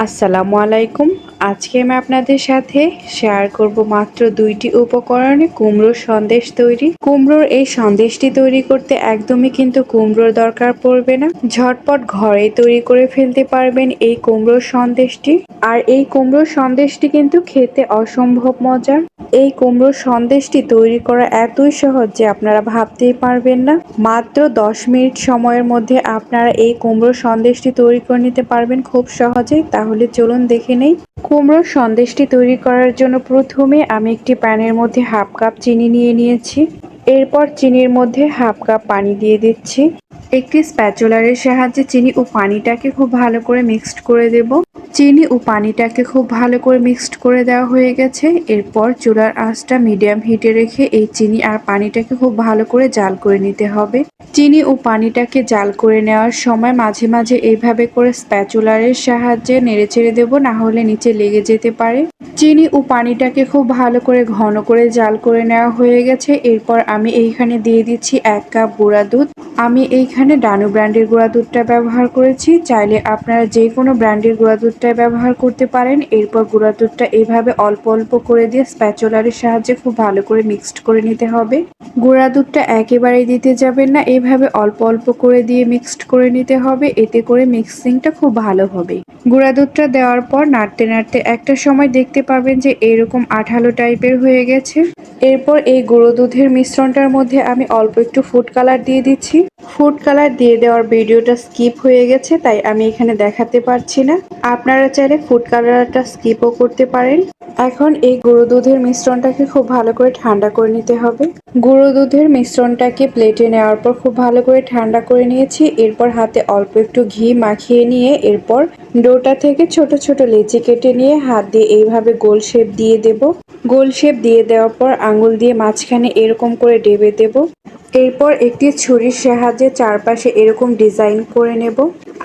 আসসালামু আলাইকুম আজকে আমি আপনাদের সাথে শেয়ার করব মাত্র দুইটি উপকরণে কুমড়োর সন্দেশ তৈরি। কুমড়োর এই সন্দেশটি তৈরি করতে একদমই কিন্তু কুমড়োর দরকার পড়বে না। ঝটপট ঘরে তৈরি করে ফেলতে পারবেন এই কুমড়োর সন্দেশটি। আর এই কুমড়োর সন্দেশটি কিন্তু খেতে অসম্ভব মজার। এই কুমড়োর সন্দেশটি তৈরি করা এতই সহজ যে আপনারা ভাবতেই পারবেন না। মাত্র দশ মিনিট সময়ের মধ্যে আপনারা এই কুমড়োর সন্দেশটি তৈরি করে নিতে পারবেন খুব সহজেই। তাহলে চলুন দেখে নেই। কুমড়োর সন্দেশটি তৈরি করার জন্য প্রথমে আমি একটি প্যানের মধ্যে হাফ কাপ চিনি নিয়ে নিয়েছি। এরপর চিনির মধ্যে হাফ কাপ পানি দিয়ে দিচ্ছি। একটি স্প্যাচুলারের সাহায্যে চিনি ও পানিটাকে খুব ভালো করে মিক্সড করে দেব। চিনি ও পানিটাকে খুব ভালো করে মিক্সড করে দেওয়া হয়ে গেছে। এরপর চুলার আঁচটা মিডিয়াম হিটে রেখে এই চিনি আর পানিটাকে খুব ভালো করে জাল করে নিতে হবে। চিনি ও পানিটাকে জাল করে নেওয়ার সময় মাঝে মাঝে এইভাবে করে স্প্যাচুলারের সাহায্যে নেড়ে চেড়ে দেবো, না হলে নিচে লেগে যেতে পারে। চিনি ও পানিটাকে খুব ভালো করে ঘন করে জাল করে নেওয়া হয়ে গেছে। এরপর আমি এইখানে দিয়ে দিচ্ছি এক কাপ গুঁড়া দুধ। আমি এইখানে ডানু ব্র্যান্ডের গুঁড়া দুধটা ব্যবহার করেছি। চাইলে আপনারা যে কোনো ব্র্যান্ডের গুঁড়া দুধটা ব্যবহার করতে পারেন। এরপর গুঁড়া দুধটা এইভাবে অল্প অল্প করে দিয়ে স্প্যাচুলারের সাহায্যে খুব ভালো করে মিক্সড করে নিতে হবে। গুঁড়া দুধটা একেবারেই দিতে যাবেন না। এইভাবে অল্প অল্প করে দিয়ে মিক্সড করে নিতে হবে। এতে করে মিক্সিংটা খুব ভালো হবে। গুঁড়া দুধটা দেওয়ার পর নাড়তে নাড়তে একটা সময় দেখতে পাবেন যে এরকম আঠালো টাইপের হয়ে গেছে। এরপর এই গুঁড়ো দুধের মিশ্রণটার মধ্যে আমি অল্প একটু ফুড কালার দিয়ে দিচ্ছি। ফুড কালার দিয়ে দেওয়ার ভিডিওটা স্কিপ হয়ে গেছে, তাই আমি এখানে দেখাতে পারছি না। আপনারা চাইলে ফুড কালারটা স্কিপও করতে পারেন। এখন এই গুঁড়ো দুধের মিশ্রণটাকে খুব ভালো করে ঠান্ডা করে নিতে হবে। গুঁড়ো দুধের মিশ্রণটাকে প্লেটে নেওয়ার পর খুব ভালো করে ঠান্ডা করে নিয়েছি। এরপর হাতে অল্প একটু ঘি মাখিয়ে নিয়ে এরপর ডোটা থেকে ছোট ছোট লেচি কেটে নিয়ে হাত দিয়ে এইভাবে গোল শেপ দিয়ে দেব। গোল শেপ দিয়ে দেওয়ার পর আঙুল দিয়ে মাঝখানে এরকম করে ডেবে দেব। এরপর একটি ছুরির সাহায্যে চারপাশে এরকম ডিজাইন করে নেব।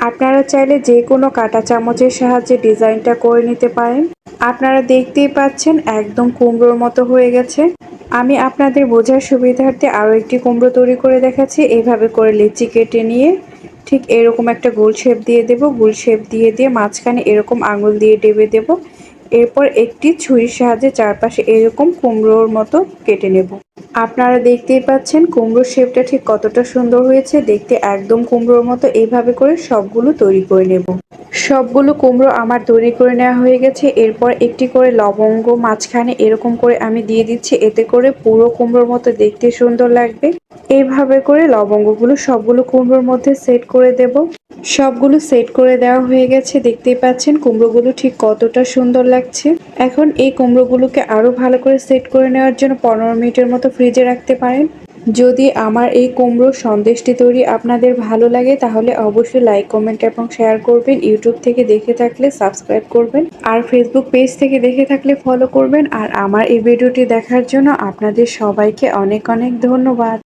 আপনারা চাইলে যে কোনো কাটা চামচের সাহায্যে ডিজাইনটা করে নিতে পারেন। আপনারা দেখতেই পাচ্ছেন একদম কুমড়োর মতো হয়ে গেছে। আমি আপনাদের বোঝার সুবিধার্থে আরও একটি কুমড়ো তৈরি করে দেখাচ্ছি। এইভাবে করে লিচি কেটে নিয়ে ঠিক এরকম একটা গোল শেপ দিয়ে দেব। গোল শেপ দিয়ে দিয়ে মাঝখানে এরকম আঙুল দিয়ে ডেবে দেব। এরপর একটি ছুরির সাহায্যে চারপাশে এরকম কুমড়োর মতো কেটে নেব। আপনারা দেখতেই পাচ্ছেন কুমড়োর শেপটা ঠিক কতটা সুন্দর হয়েছে। দেখতে একদম কুমড়োর মতো। এইভাবে করে সবগুলো তৈরি করে নেব। সবগুলো কুমড়ো আমার তৈরি করে নেওয়া হয়ে গেছে। এরপর একটি করে লবঙ্গ মাঝখানে এরকম করে আমি দিয়ে দিচ্ছি। এতে করে পুরো কুমড়োর মতো দেখতে সুন্দর লাগবে। এইভাবে করে লবঙ্গগুলো সবগুলো কুমড়োর মধ্যে সেট করে দেব। সবগুলো সেট করে দেওয়া হয়ে গেছে। দেখতেই পাচ্ছেন কুমড়োগুলো ঠিক কতটা সুন্দর লাগছে। এখন এই কুমড়োগুলোকে আরও ভালো করে সেট করে নেওয়ার জন্য পনেরো মিনিটের মতো ফ্রিজে রাখতে পারেন। যদি আমার এই কুমড়ো সন্দেশটি তৈরি আপনাদের ভালো লাগে, তাহলে অবশ্যই লাইক কমেন্ট এবং শেয়ার করবেন। ইউটিউব থেকে দেখে থাকলে সাবস্ক্রাইব করবেন। আর ফেসবুক পেজ থেকে দেখে থাকলে ফলো করবেন। আর আমার এই ভিডিওটি দেখার জন্য আপনাদের সবাইকে অনেক অনেক ধন্যবাদ।